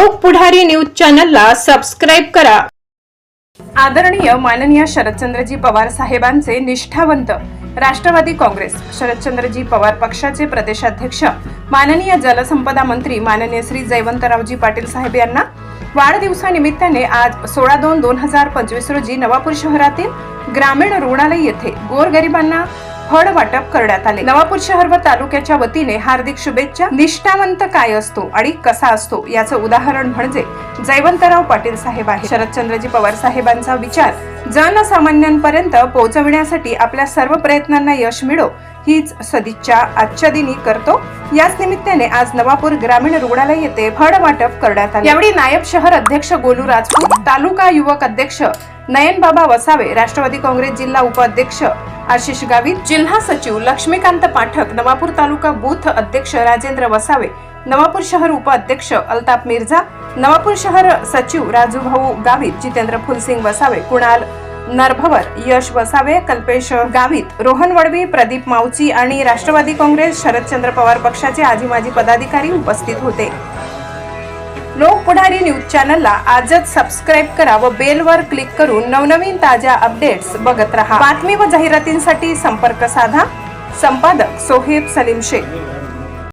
लोक पुढारी न्यूज चॅनलला सबस्क्राईब करा. आदरणीय माननीय शरदचंद्रजी पवार साहेबांचे निष्ठावंत राष्ट्रवादी काँग्रेस शरदचंद्रजी पवार पक्षाचे प्रदेशाध्यक्ष माननीय जलसंपदा मंत्री माननीय श्री जयवंतरावजी पाटील साहेब यांना वाढदिवसानिमित्ताने आज सोळा दोन दोन हजार पंचवीस रोजी नवापूर शहरातील ग्रामीण रुग्णालय येथे गोरगरिबांना फळ वाटप करण्यात आले. नवापूर शहर व तालुक्याच्या वतीने हार्दिक शुभेच्छा. निष्ठावंत काय असतो आणि कसा असतो याचं उदाहरण म्हणजे जयवंतराव पाटील साहेब आहे शरदचंद्रजी पवार साहेबांचा विचार जनसामान्यांपर्यंत पोहोचविण्यासाठी आपल्या सर्व प्रयत्नांना यश मिळो हीच सदिच्छा आजच्या दिनी करतो. याच निमित्ताने आज नवापूर ग्रामीण रुग्णालय येथे फळ वाटप करण्यात आले. यावेळी नायब शहर अध्यक्ष गोलू राजपूत तालुका युवक अध्यक्ष नयनबाबा वसावे राष्ट्रवादी काँग्रेस जिल्हा उपाध्यक्ष आशिष गावित जिल्हा सचिव लक्ष्मीकांत पाठक नवापूर तालुका बूथ अध्यक्ष राजेंद्र वसावे नवापूर शहर उपाध्यक्ष अल्ताफ मिर्झा नवापूर शहर सचिव राजूभाऊ गावित जितेंद्र फुलसिंग वसावे कुणाल नरभवर यश वसावे कल्पेश गावित रोहन वडवी प्रदीप मावची आणि राष्ट्रवादी काँग्रेस शरदचंद्र पवार पक्षाचे आजी माजी पदाधिकारी उपस्थित होते. लोक पुढारी न्यूज चॅनलला आजच सबस्क्राईब करा व बेलवर क्लिक करून नवनवीन ताज्या अपडेट्स बघत रहा. बातमी व जाहिरातींसाठी संपर्क साधा संपादक सोहेब सलीम शेख.